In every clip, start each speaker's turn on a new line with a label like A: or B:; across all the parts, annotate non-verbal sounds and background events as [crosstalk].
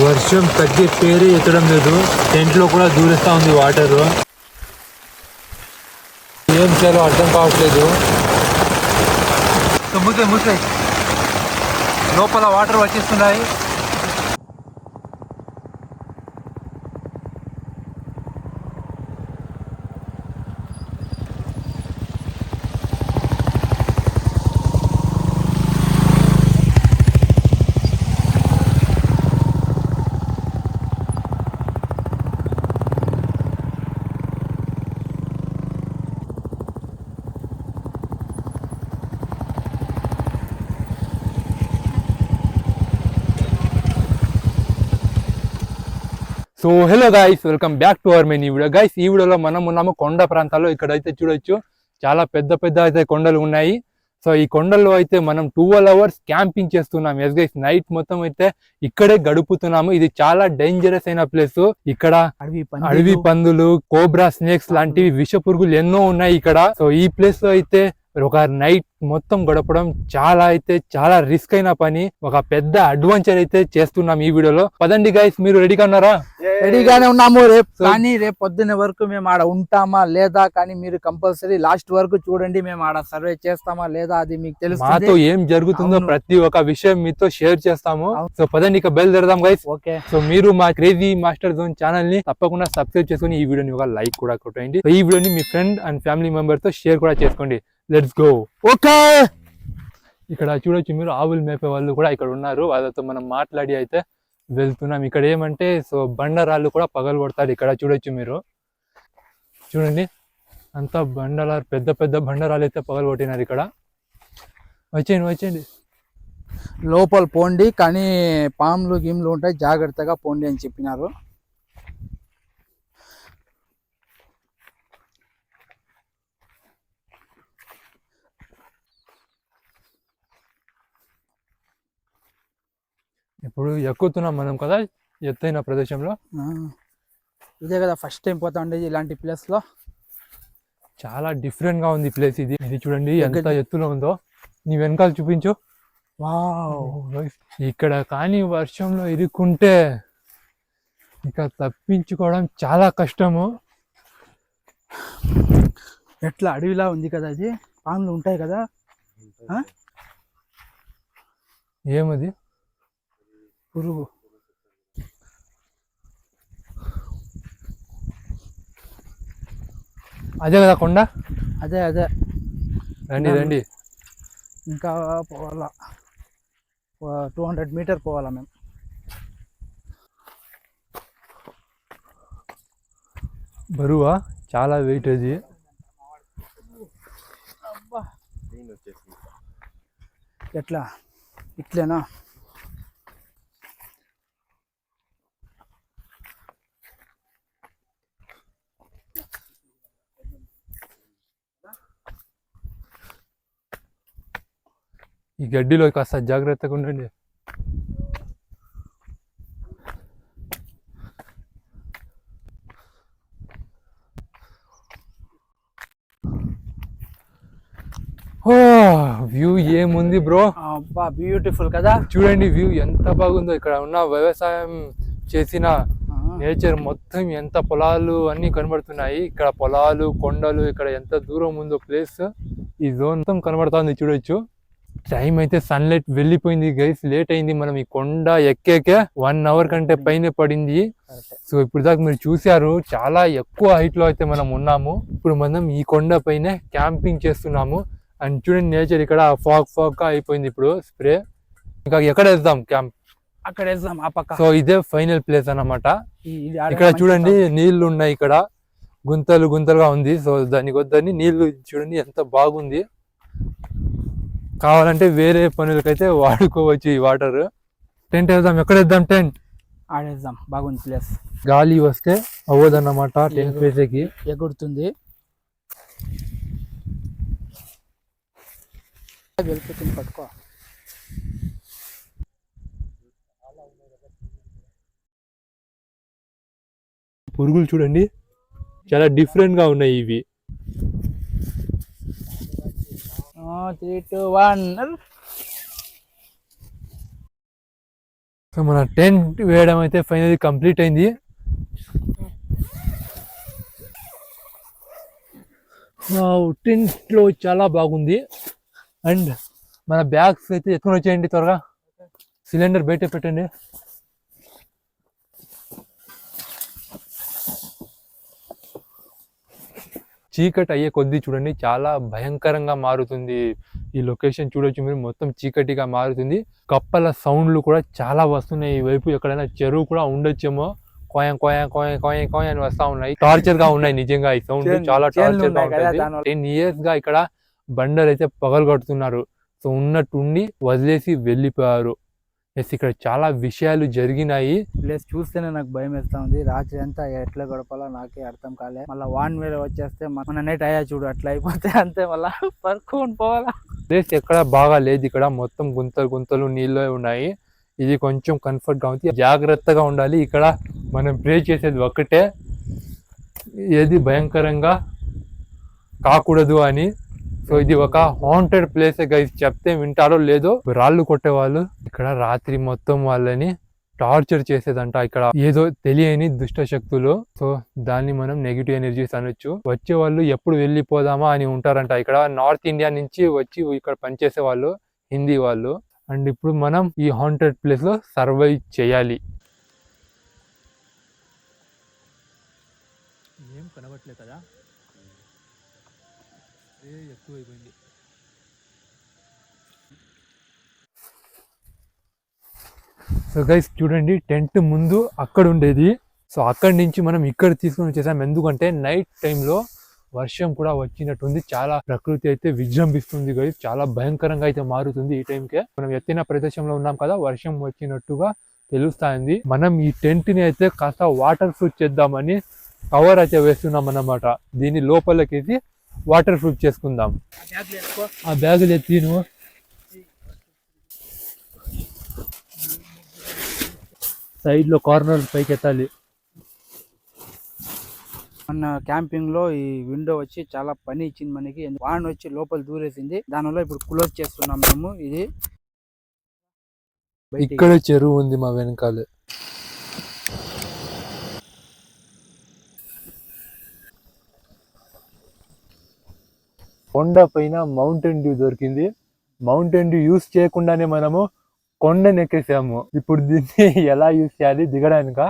A: వర్షం తగ్గే పేరే ఎత్తడం లేదు. టెంట్లో కూడా దూరిస్తూ ఉంది వాటర్. ఏం చేయాలో అర్థం కావట్లేదు. మూసే మూసే లోపల వాటర్ వచ్చేస్తున్నాయి. So hello guys welcome back to our main ఈ వీడియో గైస్ ఈ వీడియోలో మనం ఉన్నాము కొండ ప్రాంతాల్లో. ఇక్కడైతే చూడొచ్చు చాలా పెద్ద పెద్ద అయితే కొండలు ఉన్నాయి. సో ఈ కొండల్లో అయితే మనం ట్వెల్వ్ అవర్స్ క్యాంపింగ్ చేస్తున్నాం. ఎస్ గైస్ నైట్ మొత్తం అయితే ఇక్కడే గడుపుతున్నాము. ఇది చాలా డేంజరస్ అయిన ప్లేస్ ఇక్కడ
B: అడవి
A: అడవి పందులు కోబ్రా స్నేక్స్ లాంటివి విష పురుగులు ఎన్నో ఉన్నాయి ఇక్కడ. సో ఈ ప్లేస్లో అయితే ఒక నైట్ మొత్తం గడపడం చాలా అయితే చాలా రిస్క్ అయిన పని. ఒక పెద్ద అడ్వెంచర్ అయితే చేస్తున్నాం ఈ వీడియోలో. పదండి గైస్ మీరు రెడీగా ఉన్నారా?
B: రెడీగానే ఉన్నాము రేపు. కానీ రేపు పొద్దున్న వరకు మేము ఆడ ఉంటామా లేదా కానీ మీరు కంపల్సరీ లాస్ట్ వరకు చూడండి మేము ఆడ సర్వే చేస్తామా లేదా అది మీకు
A: మాతో
B: తెలుస్తుంది
A: ఏం జరుగుతుందో. ప్రతి ఒక్క విషయం మీతో షేర్ చేస్తాము. సో పదండి ఇక బయలుదేరదాం గైస్
B: ఓకే.
A: సో మీరు మా క్రేజీ మాస్టర్ జోన్ ఛానల్ని తప్పకుండా సబ్స్క్రైబ్ చేసుకొని ఈ వీడియోని ఒక లైక్ కూడా కొట్టండి. ఈ వీడియోని మీ ఫ్రెండ్ అండ్ ఫ్యామిలీ మెంబర్తో షేర్ కూడా చేసుకోండి. Let's go
B: okay.
A: ఇక్కడ చూడొచ్చు మీరు ఆవులు మేపే వాళ్ళు కూడా ఇక్కడ ఉన్నారు. వాళ్ళతో మనం మాట్లాడి అయితే వెళ్తున్నాం. ఇక్కడ ఏమంటే సో బండరాళ్ళు కూడా పగలు కొడతారు ఇక్కడ. చూడొచ్చు మీరు. చూడండి. అంతా బండరాలు పెద్ద పెద్ద బండరాలు అయితే పగలు కొట్టినారు ఇక్కడ. వచ్చేయండి వచ్చేయండి.
B: లోపల పోండి కానీ పాములు గిమ్లు ఉంటాయి. జాగ్రత్తగా పోండి అని చెప్పినారు.
A: ఇప్పుడు ఎక్కుతున్నాం మనం కదా ఎత్తైన ప్రదేశంలో.
B: ఇదే కదా ఫస్ట్ టైం పోతా ఉండేది ఇలాంటి ప్లేస్లో.
A: చాలా డిఫరెంట్గా ఉంది ప్లేస్ ఇది. ఇది చూడండి ఎంత ఎత్తులో ఉందో. నీ వెనకాల చూపించు. ఇక్కడ కానీ వర్షంలో ఇరుక్కుంటే ఇక తప్పించుకోవడం చాలా కష్టము.
B: ఎట్లా అడవిలా ఉంది కదా అది? పాములు ఉంటాయి కదా?
A: ఏమది?
B: పురుగు
A: అదే కదా కొండ?
B: అదే అదే.
A: రండి రండి.
B: ఇంకా పోవాలా. టూ హండ్రెడ్ మీటర్ పోవాలా మేము.
A: బరువా? చాలా వెయిట్ అది.
B: ఎట్లా? ఇట్లేనా?
A: ఈ గడ్డిలో కాస్త జాగ్రత్తగా ఉండండి. వ్యూ ఏముంది బ్రో?
B: అబ్బా బ్యూటిఫుల్ కదా?
A: చూడండి వ్యూ ఎంత బాగుందో. ఇక్కడ ఉన్న వ్యవసాయం చేసిన నేచర్ మొత్తం ఎంత పొలాలు అన్ని కనబడుతున్నాయి. ఇక్కడ పొలాలు కొండలు ఇక్కడ ఎంత దూరం ఉందో ప్లేస్ ఈ జోన్ మొత్తం కనబడుతుంది చూడొచ్చు. టైం అయితే సన్లైట్ వెళ్ళిపోయింది గైస్ లేట్ అయింది. మనం ఈ కొండ ఎక్కేకే వన్ అవర్ కంటే పైన పడింది. సో ఇప్పుడు దాకా మీరు చూశారు చాలా ఎక్కువ హైట్లో అయితే మనం ఉన్నాము. ఇప్పుడు మనం ఈ కొండ పైన క్యాంపింగ్ చేస్తున్నాము. అండ్ చూడండి నేచర్ ఇక్కడ ఫాగ్ ఫాగ్గా అయిపోయింది ఇప్పుడు స్ప్రే ఇంకా ఎక్కడ వేద్దాం క్యాంప్
B: అక్కడ వేద్దాం ఆ పక్క.
A: సో ఇదే ఫైనల్ ప్లేస్ అన్నమాట. ఇక్కడ చూడండి. నీళ్ళు ఉన్నాయి ఇక్కడ. గుంతలు గుంతలుగా ఉంది. సో దానికి వద్దని నీళ్ళు చూడండి ఎంత బాగుంది. కావాలంటే వేరే పనులకైతే వాడుకోవచ్చు ఈ వాటర్. టెంట్ వేద్దాం. ఎక్కడ వేద్దాం టెంట్?
B: ఆడేద్దాం బాగుంది ప్లేస్.
A: గాలి వస్తే అవ్వదన్నమాట టెంట్ వేసేకి.
B: ఎగురుతుంది. వెళ్ళిపోతుంది పట్టుకో.
A: పురుగులు చూడండి. చాలా డిఫరెంట్గా ఉన్నాయి ఇవి.
B: త్రీ టూ వన్
A: సో మన టెంట్ వేయడం అయితే ఫైనల్ కంప్లీట్ అయింది. టెంట్లో చాలా బాగుంది. అండ్ మన బ్యాగ్స్ అయితే ఎత్తుకొని వచ్చేయండి త్వరగా. సిలిండర్ బయట పెట్టండి. చీకటి అయ్యే కొద్దీ చూడండి చాలా భయంకరంగా మారుతుంది. ఈ లొకేషన్ చూడొచ్చు మీరు మొత్తం చీకటిగా మారుతుంది. కప్పల సౌండ్లు కూడా చాలా వస్తున్నాయి. ఈ వైపు ఎక్కడైనా చెరువు కూడా ఉండొచ్చేమో. కోయం కోయం కోయం కోయం కోయం అని వస్తా ఉన్నాయి. టార్చర్గా ఉన్నాయి నిజంగా ఈ సౌండ్ చాలా
B: టార్చర్గా
A: ఉంటుంది. టెన్ ఇయర్స్గా ఇక్కడ బండలు అయితే పగలగొడుతున్నారు. సో ఉన్నట్టుండి వదిలేసి వెళ్ళిపోయారు. ఎస్ ఇక్కడ చాలా విషయాలు జరిగినాయి.
B: ప్లేస్ చూస్తేనే నాకు భయం వేస్తా ఉంది రాత్రి అంతా ఎట్లా గడపాలో నాకే అర్థం కాలే. మళ్ళీ వాన్ వేరే వచ్చేస్తే మన నైట్ అయ్యా చూడు అట్లా అయిపోతే అంతే మళ్ళా పరుకొని పోవాలా.
A: ప్లేస్ ఎక్కడ బాగా లేదు ఇక్కడ. మొత్తం గుంతలు గుంతలు నీళ్ళు ఉన్నాయి. ఇది కొంచెం కంఫర్ట్గా ఉంది. జాగ్రత్తగా ఉండాలి. ఇక్కడ మనం ప్రే చేసేది ఒక్కటే. ఏది భయంకరంగా కాకూడదు అని సో ఇది ఒక హాంటెడ్ ప్లేస్ గైస్ చెప్తే వింటారో లేదో? రాళ్ళు కొట్టేవాళ్ళు. ఇక్కడ రాత్రి మొత్తం వాళ్ళని టార్చర్ చేసేదంట. ఇక్కడ ఏదో తెలియని దుష్ట శక్తులు సో దాన్ని మనం నెగిటివ్ ఎనర్జీస్ అనొచ్చు. వచ్చే వాళ్ళు ఎప్పుడు వెళ్ళిపోదామా అని ఉంటారంట. ఇక్కడ నార్త్ ఇండియా నుంచి వచ్చి ఇక్కడ పనిచేసే వాళ్ళు హిందీ వాళ్ళు. అండ్ ఇప్పుడు మనం ఈ హాంటెడ్ ప్లేస్లో సర్వైవ్ చేయాలి. సో గైస్ చూడండి టెంట్ ముందు అక్కడ ఉండేది. సో అక్కడి నుంచి మనం ఇక్కడ తీసుకొని వచ్చేసాం. ఎందుకంటే నైట్ టైంలో వర్షం కూడా వచ్చినట్టుంది. చాలా ప్రకృతి అయితే విజృంభిస్తుంది గైస్ చాలా భయంకరంగా అయితే మారుతుంది ఈ టైంకే మనం ఎత్తైన ప్రదేశంలో ఉన్నాం కదా వర్షం వచ్చినట్టుగా తెలుస్తుంది. మనం ఈ టెంట్ని అయితే కాస్త వాటర్ ప్రూఫ్ చేద్దామని కవర్ అయితే వేస్తున్నాం అన్నమాట. దీని లోపలికి వాటర్ ప్రూఫ్ చేసుకుందాం. ఆ బ్యాగులు ఎత్తి నువ్వు సైడ్లో కార్నర్ పైకి ఎత్తాలి
B: మన క్యాంపింగ్లో ఈ విండో వచ్చి చాలా పని ఇచ్చింది మనకి. వాన్ వచ్చి లోపల దూరేసింది. దానివల్ల ఇప్పుడు క్లోజ్ చేస్తున్నాం మేము. ఇది.
A: ఇక్కడ చెరువు ఉంది మా వెనకాల. కొండ పైన మౌంటైన్ డ్యూ దొరికింది. మౌంటైన్ డ్యూ యూస్ చేయకుండానే మనము కొండని ఎక్కేసాము ఇప్పుడు దీన్ని [laughs] ఎలా యూస్ చేయాలి? దిగడానిక?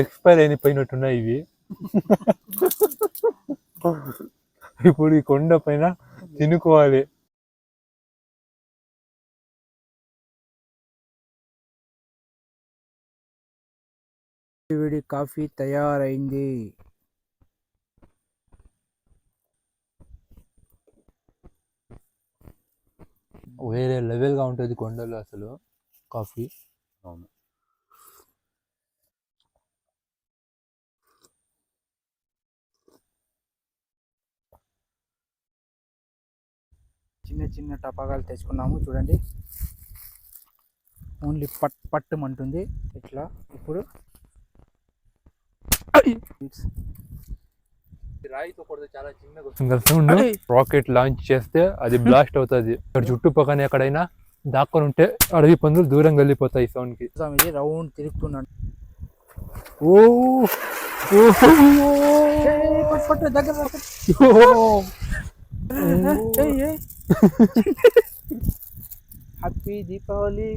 A: ఎక్స్పైర్ అయిన పోయినట్టున్నాయి ఇవి. [laughs] ఇప్పుడు ఈ కొండ పైన తినుకోవాలి.
B: కాఫీ తయారైంది.
A: వేరే లెవెల్గా ఉంటుంది కొండలు అసలు. కాఫీ.
C: అవును.
B: చిన్న చిన్న టపాకాలు తెచ్చుకున్నాము చూడండి. ఓన్లీ పట్ పట్టుమంటుంది ఇట్లా ఇప్పుడు.
A: రాయితో కొడితే చాలా చిన్నగా సౌండ్ రాకెట్ లాంచ్ చేస్తే అది బ్లాస్ట్ అవుతుంది. ఇక్కడ చుట్టుపక్కన ఎక్కడైనా దాక్కొని ఉంటే అడవి పందులు దూరంగా వెళ్ళిపోతాయి
B: సౌండ్కి. ఇది రౌండ్ తిరుగుతున్నాడు
A: ఓ
B: పట్టు దగ్గర హ్యాపీ దీపావళి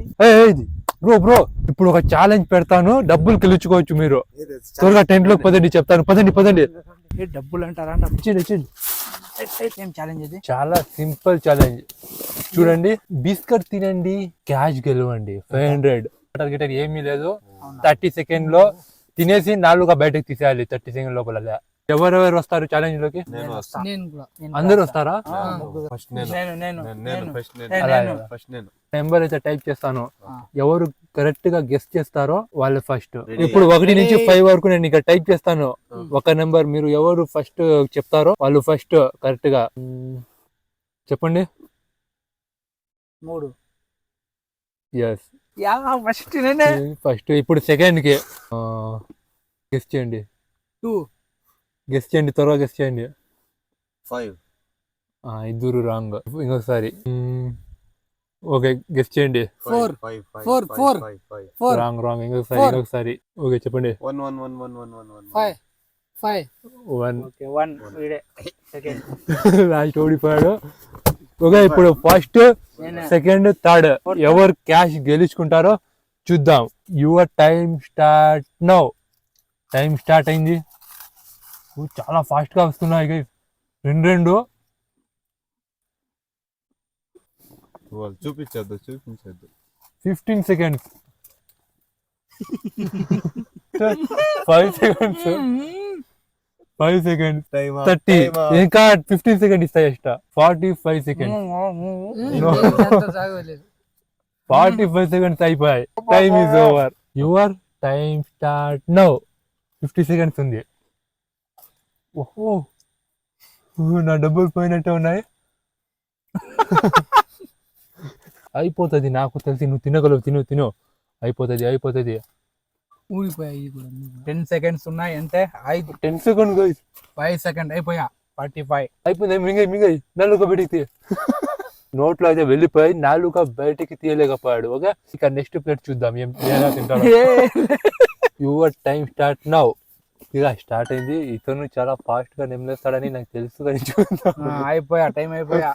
A: బ్రో బ్రో ఇప్పుడు ఒక ఛాలెంజ్ పెడతాను. డబ్బులు గెలుచుకోవచ్చు మీరు. త్వరగా టెంట్లోకి పదండి చెప్తాను. పదండి పదండి.
B: డబ్బులు అంటారా? ఛాలెంజ్ ఇది?
A: చాలా సింపుల్ ఛాలెంజ్ చూడండి బిస్కెట్ తినండి క్యాష్ గెలవండి. ఫైవ్ హండ్రెడ్ వాటర్ గిటర్ ఏమీ లేదు. థర్టీ సెకండ్లో తినేసి నాలుగుగా బయటకు తీసేయాలి థర్టీ సెకండ్ లోపల. ఎవరెవరు వస్తారు ఛాలెంజ్లోకి
C: నేను వస్తాను
B: నేను కూడా నేను
A: అందరూ వస్తారా?
B: ఆ, ముగ్గురు.
C: ఫస్ట్ నేను.
B: నేను నేను.
C: నేను.
B: నేను
C: ఫస్ట్ నేను.
B: నేను,
A: అలా
B: నేను.
C: ఫస్ట్ నేను.
A: నెంబర్ అయితే టైప్ చేస్తాను. ఎవరు కరెక్ట్గా గెస్ట్ చేస్తారో వాళ్ళు ఫస్ట్. ఇప్పుడు ఒకటి నుంచి. ఫైవ్ వరకు నేను ఇక్కడ టైప్ చేస్తాను. ఒక నెంబర్ మీరు ఎవరు ఫస్ట్ చెప్తారో వాళ్ళు ఫస్ట్ కరెక్ట్గా. చెప్పండి.
B: మూడు.
A: ఎస్
B: ఫస్ట్ నేనే.
A: ఫస్ట్ ఇప్పుడు సెకండ్కి గెస్ట్ చేయండి.
B: టూ
A: గెస్ట్ చేయండి త్వరగా గెస్ట్ చేయండి.
C: ఫైవ్
A: ఆ, ఇద్దరు రాంగ్. ఇంకొకసారి ఓకే గెస్ట్ చేయండి.
B: Four.
C: five, five.
B: Four
A: wrong wrong ఇంకొకసారి. ఇంకొకసారి ఓకే చెప్పండి.
C: One, one, one, one, one, one, one.
B: Five five
A: one
B: okay one
A: last ఓడిపోయాడు ఓకే ఇప్పుడు. ఫస్ట్. సెకండ్ థర్డ్ ఎవరు క్యాష్ గెలుచుకుంటారో చూద్దాం. Your time start now time start అయింది. ఓ, చాలా fast గా వస్తున్నాయి guys. రెండు రెండు.
C: చూపించద్దు చూపించద్దు.
A: Fifteen seconds five seconds five seconds
C: time
A: thirty ఇంకా ఫిఫ్టీన్ సెకండ్ ఇస్తాయి extra forty five seconds. Forty five seconds అయిపోయాయి. Time is over your time start now fifty seconds ఉంది. ఓహో. నా డబ్బులు పోయినట్టే ఉన్నాయి. అయిపోతుంది నాకు తెలిసి నువ్వు తినగలవు తిను తిను. అయిపోతుంది అయిపోతుంది.
B: ఊడిపోయాయి టెన్ సెకండ్స్ ఉన్నాయి అంతే ఐదు.
A: టెన్ సెకండ్
B: ఫైవ్ సెకండ్ అయిపోయా. ఫార్టీ ఫైవ్
A: అయిపోయింది మింగై మింగై నాలుక బయటికి నోట్లో అయితే వెళ్ళిపోయి నాలుక బయటికి తీయలేకపోయాడు. ఓకే? ఇక నెక్స్ట్ ప్లేట్ చూద్దాం ఏం తింటాడు. యువర్ టైం స్టార్ట్ నౌ ఇక స్టార్ట్ అయింది. ఇతను చాలా ఫాస్ట్గా నెమ్మలేస్తాడని నాకు తెలుసు కానీ చూద్దాం.
B: అయిపోయా టైం అయిపోయా.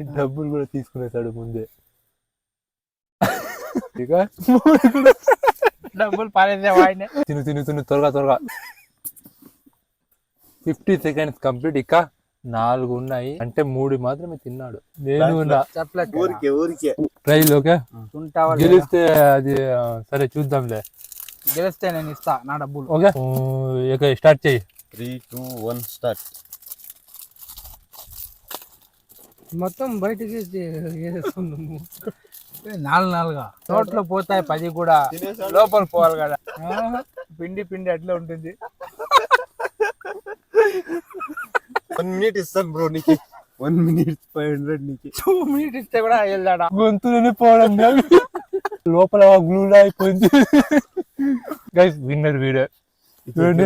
A: డబ్బులు కూడా తీసుకునేసాడు ముందే. ఇక?
B: డబ్బులు పారేసే వాడినే.
A: తిను తిను తిను త్వరగా త్వరగా. ఫిఫ్టీ సెకండ్స్ కంప్లీట్ ఇక నాలుగు ఉన్నాయి. అంటే మూడు మాత్రమే తిన్నాడు. నేను
C: ఊరికే ఊరికే.
A: Trial okay? గెలిస్తే అది సరే చూద్దాంలే.
B: గెలిస్తే నేను ఇస్తా నా డబ్బులు.
A: ఓకే. ఇక స్టార్ట్ చేయి.
C: Three two one start.
D: మొత్తం బయటికి [laughs]
B: నాలుగు నాలుగా నోట్లో పోతాయి పది కూడా. లోపల పోవాలి కదా. పిండి పిండి అట్లా ఉంటుంది. [laughs]
C: వన్ మినిట్ ఇస్తాను బ్రో నీకు. వన్ మినిట్ ఫైవ్ హండ్రెడ్ నీకు.
B: టూ మినిట్ ఇస్తే కూడా వెళ్దాడా?
A: గొంతులోనే పోవడం. లోపల గ్లూలా అయిపోయింది. గైస్ విన్నర్ వీడియో చూడండి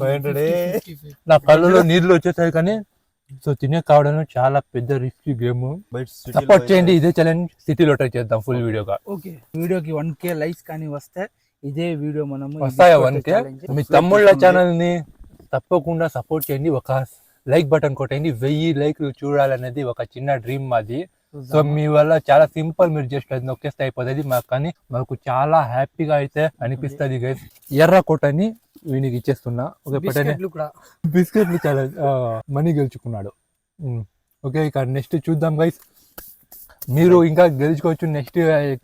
C: ఫైవ్ హండ్రెడ్
A: నా కళ్ళలో నీళ్ళు వచ్చేసాయి కానీ సో తినే కావడం చాలా పెద్ద రిస్క్ గేమ్ సపోర్ట్ చేయండి ఇదే ఛాలెంజ్ సిటీలో ట్రై చేద్దాం ఫుల్ వీడియోగా
B: ఓకే వీడియోకి వన్ కే లైక్స్ కానీ వస్తే ఇదే వీడియో మనము
A: వస్తాయా వన్ కే. మీ తమ్ముళ్ళ ఛానల్ని తప్పకుండా సపోర్ట్ చేయండి. ఒక లైక్ బటన్ కొట్టండి. వెయ్యి లైక్లు చూడాలనేది ఒక చిన్న డ్రీమ్ మాది. సో మీ వల్ల చాలా సింపుల్ మీరు జస్ట్ అది నొక్కేస్తే అయిపోతుంది మాకు. కానీ మాకు చాలా హ్యాపీగా అయితే అనిపిస్తుంది గైస్ ఎర్ర కొట్టని వీనికి ఇచ్చేస్తున్నా. ఓకే
D: బిస్కెట్లు కూడా.
A: బిస్కెట్లు చాలా మనీ గెలుచుకున్నాడు. ఓకే ఇక నెక్స్ట్ చూద్దాం గైస్ మీరు ఇంకా గెలుచుకోవచ్చు. నెక్స్ట్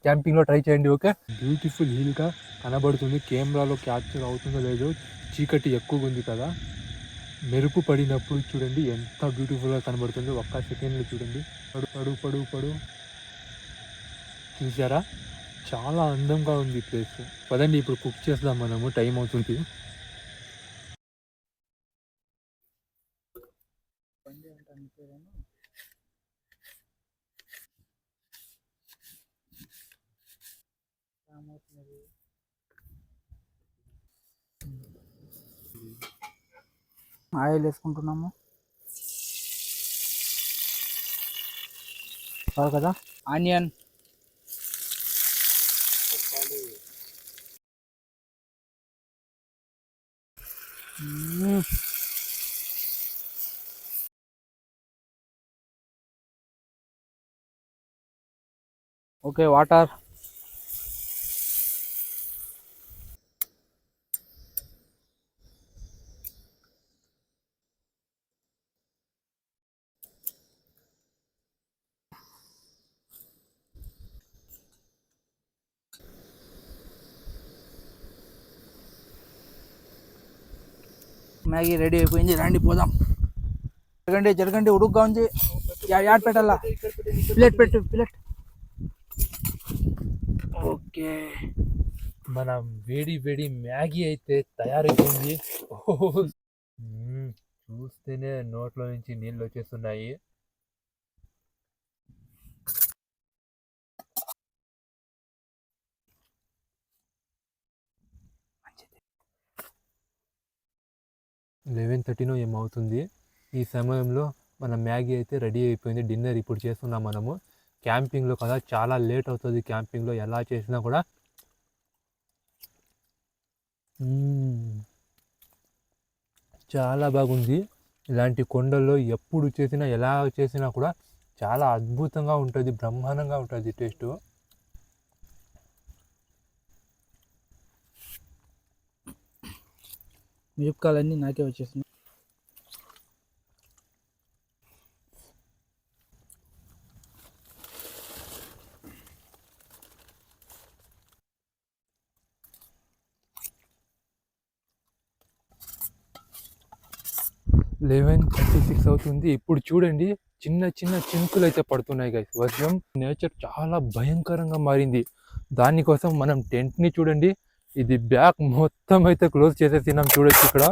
A: క్యాంపింగ్లో ట్రై చేయండి ఓకే? బ్యూటిఫుల్ హిల్గా కనబడుతుంది. కెమెరాలో క్యాప్చర్ అవుతుందో లేదో చీకటి ఎక్కువగా ఉంది కదా. మెరుపు పడినప్పుడు చూడండి ఎంత బ్యూటిఫుల్గా కనబడుతుందో కనబడుతుంది ఒక్క సెకండ్లో చూడండి. పడు పడు పడు పడు. చూసారా? చాలా అందంగా ఉంది ప్లేస్ పదండి ఇప్పుడు కుక్ చేద్దాం మనము. టైం అవుతుంది.
B: ఆయిల్ వేసుకుంటున్నాము. చాలు కదా? ఆనియన్. Okay water. అయ్యి రెడీ అయిపోయింది. రండి పోదాం. జరగండి జరగండి ఉడుగ్గా ఉంది. యా- యాడ్ పెట్టాలా? ప్లేట్ పెట్టు ప్లేట్. ఓకే.
A: మన వేడి వేడి మ్యాగీ అయితే తయారైపోయింది. చూస్తేనే నోట్లో నుంచి నీళ్ళు వచ్చేస్తున్నాయి. లెవెన్ థర్టీనో ఏమవుతుంది ఈ సమయంలో మన మ్యాగీ అయితే రెడీ అయిపోయింది. డిన్నర్ ఇప్పుడు చేస్తున్నాం మనము. క్యాంపింగ్లో కదా చాలా లేట్ అవుతుంది క్యాంపింగ్లో. ఎలా చేసినా కూడా చాలా బాగుంది. ఇలాంటి కొండల్లో ఎప్పుడు చేసినా ఎలా చేసినా కూడా చాలా అద్భుతంగా ఉంటుంది. బ్రహ్మాండంగా ఉంటుంది టేస్ట్.
B: మిరపకాయలన్నీ నాకే వచ్చేస్తున్నాయి.
A: లెవెన్ థర్టీ సిక్స్ అవుతుంది. ఇప్పుడు చూడండి చిన్న చిన్న చినుకులు అయితే పడుతున్నాయి గైస్ వర్షం నేచర్ చాలా భయంకరంగా మారింది. దానికోసం మనం టెంట్ని చూడండి. ఇది బ్యాక్ మొత్తం అయితే క్లోజ్ చేసేసినాం చూడొచ్చు ఇక్కడ.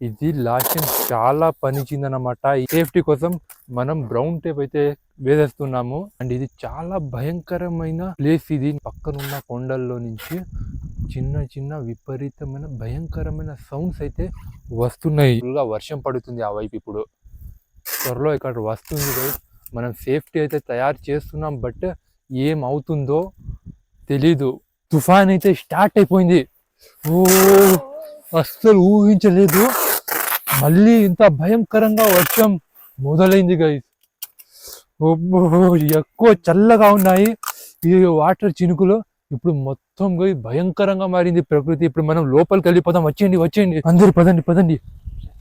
A: ఇది లాస్ట్ టైం చాలా పనిచిందనమాట ఈ సేఫ్టీ కోసం మనం బ్రౌన్ టేప్ అయితే వేసేస్తున్నాము. అండ్ ఇది చాలా భయంకరమైన ప్లేస్ ఇది. పక్కనున్న కొండల్లో నుంచి చిన్న చిన్న విపరీతమైన భయంకరమైన సౌండ్స్ అయితే వస్తున్నాయి. ఫుల్గా వర్షం పడుతుంది ఆ వైపు ఇప్పుడు. త్వరలో ఇక్కడ వస్తుంది మనం సేఫ్టీ అయితే తయారు చేస్తున్నాం బట్ ఏం అవుతుందో తెలీదు. తుఫాన్ అయితే స్టార్ట్ అయిపోయింది. ఓ అస్సలు ఊహించలేదు. మళ్ళీ ఇంత భయంకరంగా వర్షం మొదలైంది గైస్ ఓబ్బో ఎక్కువ చల్లగా ఉన్నాయి ఈ వాటర్ చినుకులు. ఇప్పుడు మొత్తం పోయి భయంకరంగా మారింది ప్రకృతి. ఇప్పుడు మనం లోపలికి వెళ్ళిపోదాం. వచ్చేయండి వచ్చేయండి. అందరు పదండి పదండి.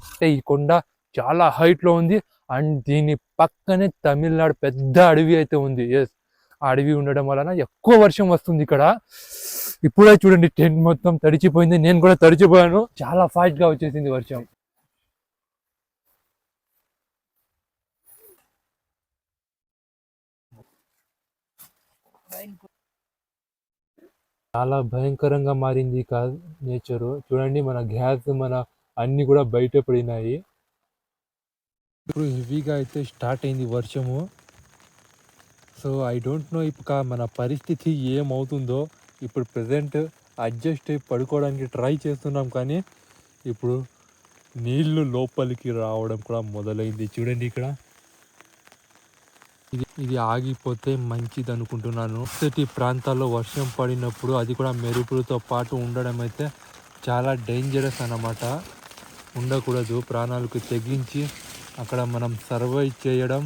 A: అంటే ఈ కొండ చాలా హైట్లో ఉంది. అండ్ దీని పక్కనే తమిళనాడు పెద్ద అడవి అయితే ఉంది. ఎస్ అడవి ఉండడం వలన ఎక్కువ వర్షం వస్తుంది ఇక్కడ. ఇప్పుడే చూడండి టెంట్ మొత్తం తడిచిపోయింది. నేను కూడా తడిచిపోయాను. చాలా ఫాస్ట్గా వచ్చేసింది వర్షం. చాలా భయంకరంగా మారింది కా నేచరు. చూడండి మన గ్యాస్ మన అన్ని కూడా బయట పడినాయి. ఇప్పుడు హెవీగా అయితే స్టార్ట్ అయింది వర్షము. సో ఐ డోంట్ నో ఇప్పుడు మన పరిస్థితి ఏమవుతుందో. ఇప్పుడు ప్రజెంట్ అడ్జస్ట్ అయి పడుకోవడానికి ట్రై చేస్తున్నాం కానీ ఇప్పుడు నీళ్ళు లోపలికి రావడం కూడా మొదలైంది. చూడండి ఇక్కడ. ఇది ఇది ఆగిపోతే మంచిది అనుకుంటున్నాను. సిటీ ప్రాంతాల్లో వర్షం పడినప్పుడు అది కూడా మెరుపులతో పాటు ఉండడం అయితే చాలా డేంజరస్ అన్నమాట. ఉండకూడదు. ప్రాణాలకు తెగించి అక్కడ మనం సర్వైవ్ చేయడం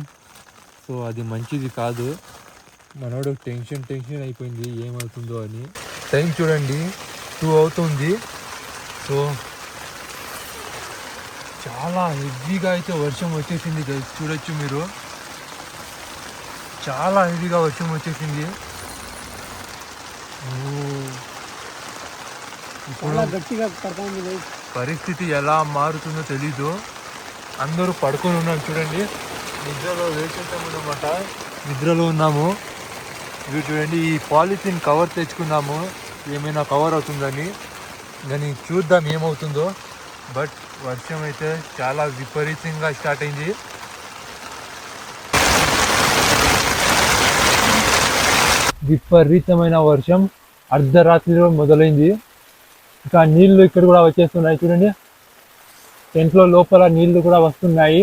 A: సో అది మంచిది కాదు. మనోడు టెన్షన్ టెన్షన్ అయిపోయింది ఏమవుతుందో అని. టైం చూడండి టూ అవుతుంది. సో చాలా హెవీగా అయితే వర్షం వచ్చేసింది. చూడొచ్చు మీరు. చాలా హెవీగా వర్షం వచ్చేసింది. పరిస్థితి ఎలా మారుతుందో తెలీదు. అందరూ పడుకొని ఉన్నాం చూడండి. నిద్రలో వేసేసాము అనమాట నిద్రలో ఉన్నాము. ఇవి చూడండి ఈ పాలిథిన్ కవర్ తెచ్చుకున్నాము ఏమైనా కవర్ అవుతుందని. కానీ చూద్దాం ఏమవుతుందో. బట్ వర్షం అయితే చాలా విపరీతంగా స్టార్ట్ అయింది. విపరీతమైన వర్షం అర్ధరాత్రిలో మొదలైంది. ఇంకా నీళ్ళు ఇక్కడ కూడా వచ్చేస్తున్నాయి. చూడండి. టెంట్లో లోపల నీళ్ళు కూడా వస్తున్నాయి.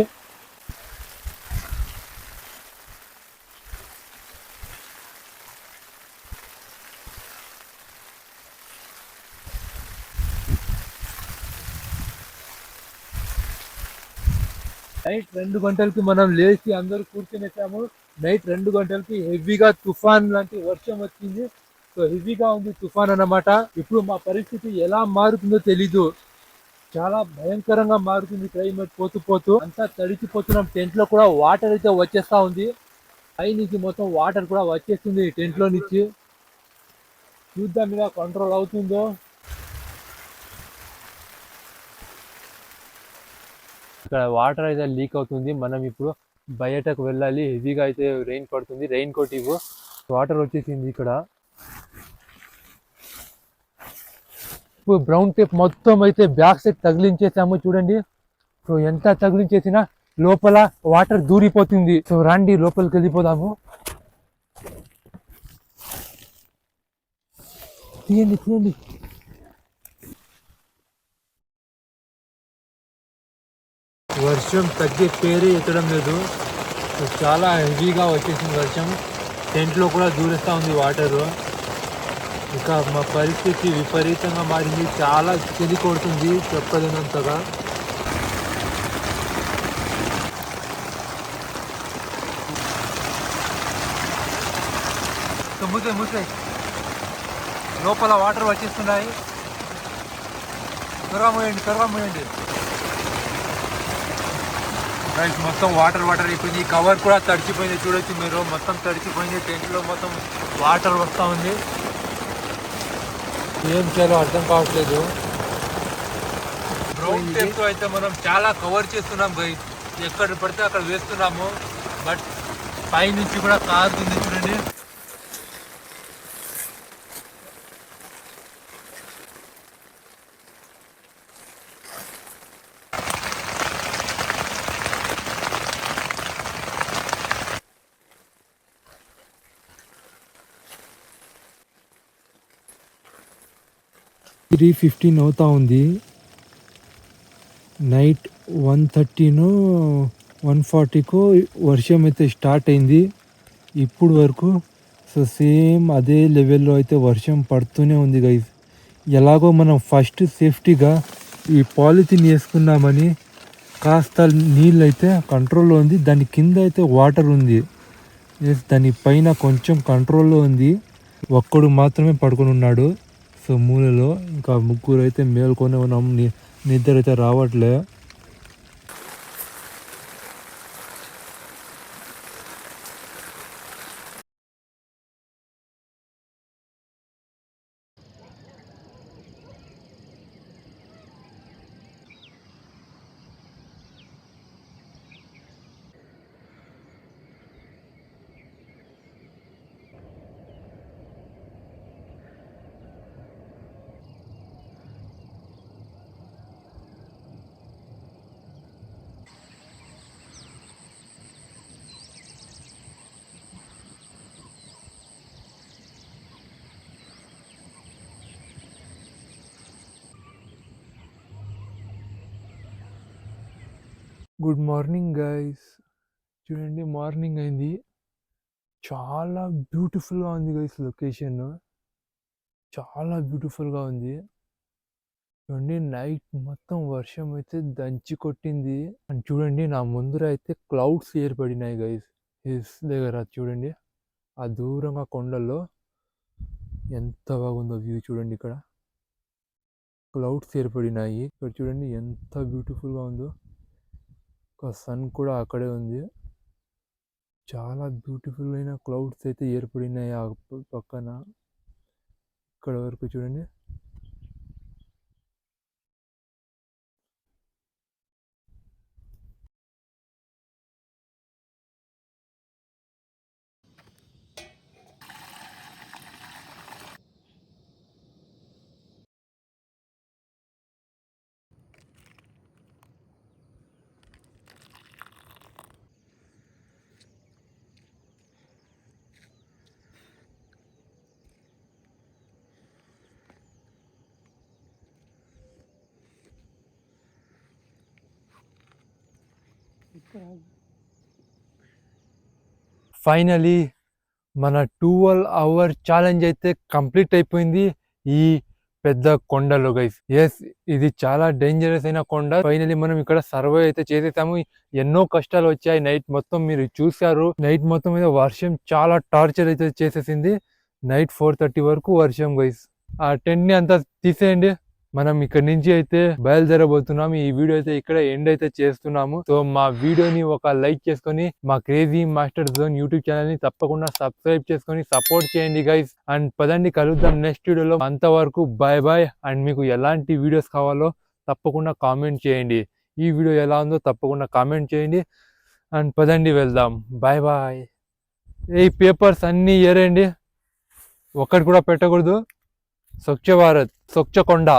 A: నైట్ రెండు గంటలకి మనం లేచి అందరూ కూర్చునేసాము. నైట్ రెండు గంటలకి హెవీగా తుఫాన్ లాంటి వర్షం వచ్చింది. సో హెవీగా ఉంది తుఫాన్ అన్నమాట. ఇప్పుడు మా పరిస్థితి ఎలా మారుతుందో తెలీదు. చాలా భయంకరంగా మారుతుంది క్లైమేట్ పోతూ పోతూ. అంతా తడిచిపోతున్నాం. టెంట్లో కూడా వాటర్ అయితే వచ్చేస్తా ఉంది. పై నుంచి మొత్తం వాటర్ కూడా వచ్చేస్తుంది టెంట్లో నుంచి. చూద్దాం ఇలా కంట్రోల్ అవుతుందో. ఇక్కడ వాటర్ అయితే లీక్ అవుతుంది. మనం ఇప్పుడు బయటకు వెళ్ళాలి. హెవీగా అయితే రెయిన్ పడుతుంది. రెయిన్ కోట్ ఇవ్వు. వాటర్ వచ్చేసింది ఇక్కడ. ఇప్పుడు బ్రౌన్ టేప్ మొత్తం అయితే బ్యాక్ సైడ్ తగిలించేసాము చూడండి. సో ఎంత తగిలించేసినా లోపల వాటర్ దూరిపోతుంది. సో రండి లోపలికి వెళ్ళిపోదాము. తీయండి తీయండి. వర్షం తగ్గే పేరే ఎత్తడం లేదు. చాలా హెవీగా వచ్చేసింది వర్షం. టెంట్లో కూడా దూరేస్తూ ఉంది వాటరు. ఇక మా పరిస్థితి విపరీతంగా మారింది. చాలా చెది కొడుతుంది చెప్పలేనంతగా. ముసే ముసే లోపల వాటర్ వచ్చేస్తున్నాయి. త్వరగా మూయండి త్వరగా మూయండి. రైట్ మొత్తం వాటర్ వాటర్ అయిపోయింది. ఈ కవర్ కూడా తడిచిపోయింది. చూడొచ్చు మీరు. మొత్తం తడిచిపోయింది. టెంట్లో మొత్తం వాటర్ వస్తూ ఉంది. ఏం చేయాలో అర్థం కావట్లేదు. బ్రౌన్ టేప్తో అయితే మనం చాలా కవర్ చేస్తున్నాం గై ఎక్కడ పడితే అక్కడ వేస్తున్నాము. బట్ పైనుంచి కూడా కారుతుంది చూడండి. త్రీ ఫిఫ్టీన్ అవుతా ఉంది. నైట్ వన్ థర్టీనో వన్ ఫార్టీకో వర్షం అయితే స్టార్ట్ అయింది. ఇప్పుడు వరకు సో సేమ్ అదే లెవెల్లో అయితే వర్షం పడుతూనే ఉంది గైజ్ ఎలాగో మనం ఫస్ట్ సేఫ్టీగా ఈ పాలిథిన్ వేసుకున్నామని కాస్త నీళ్ళు అయితే కంట్రోల్లో ఉంది. దాని కింద అయితే వాటర్ ఉంది. దాని పైన కొంచెం కంట్రోల్లో ఉంది. ఒక్కడు మాత్రమే పడుకొని ఉన్నాడు. సో మూలలో ఇంకా ముగ్గురు అయితే మేల్కొనే ఉన్నాం. నిద్ర అయితే రావట్లే. Good morning guys. చూడండి మార్నింగ్ అయింది. చాలా బ్యూటిఫుల్గా ఉంది గైస్ లొకేషన్. చాలా బ్యూటిఫుల్గా ఉంది. చూడండి నైట్ మొత్తం వర్షం అయితే దంచి కొట్టింది. అండ్ చూడండి నా ముందర అయితే క్లౌడ్స్ ఏర్పడినాయి గైస్. హిల్స్ దగ్గర చూడండి. ఆ దూరంగా కొండల్లో ఎంత బాగుందో వ్యూ చూడండి ఇక్కడ. క్లౌడ్స్ ఏర్పడినాయి. ఇక్కడ చూడండి ఎంత బ్యూటిఫుల్గా ఉందో. ఒక సన్ కూడా అక్కడే ఉంది. చాలా బ్యూటిఫుల్ అయిన క్లౌడ్స్ అయితే ఏర్పడినాయి ఆ పక్కన. ఇక్కడ వరకు చూడండి. ఫైనలీ మన ట్వెల్వ్ అవర్ ఛాలెంజ్ అయితే కంప్లీట్ అయిపోయింది. ఈ పెద్ద కొండలో గైస్ ఎస్ ఇది చాలా డేంజరస్ అయిన కొండ. ఫైనలీ మనం ఇక్కడ సర్వే అయితే చేసేసాము. ఎన్నో కష్టాలు వచ్చాయి. నైట్ మొత్తం మీరు చూశారు. నైట్ మొత్తం మీద వర్షం చాలా టార్చర్ అయితే చేసేసింది. నైట్ ఫోర్ థర్టీ వరకు వర్షం గైస్ ఆ టెంట్ని అంతా తీసేయండి. మనం ఇక్కడ నుంచి అయితే బయలుదేరబోతున్నాము ఈ వీడియో అయితే ఇక్కడ ఎండ్ అయితే చేస్తున్నాము. సో మా వీడియోని ఒక లైక్ చేసుకొని మా క్రేజీ మాస్టర్ జోన్ యూట్యూబ్ ఛానల్ని తప్పకుండా సబ్స్క్రైబ్ చేసుకొని సపోర్ట్ చేయండి గైస్ అండ్ పదండి కలుద్దాం నెక్స్ట్ వీడియోలో. అంతవరకు బాయ్ బాయ్ అండ్ మీకు ఎలాంటి వీడియోస్ కావాలో తప్పకుండా కామెంట్ చేయండి. ఈ వీడియో ఎలా ఉందో తప్పకుండా కామెంట్ చేయండి. అండ్ పదండి వెళ్దాం. బాయ్ బాయ్ ఈ పేపర్స్ అన్నీ ఏరేయండి ఒక్కటి కూడా పెట్టకూడదు. స్వచ్ఛ భారత్ స్వచ్ఛ కొండ.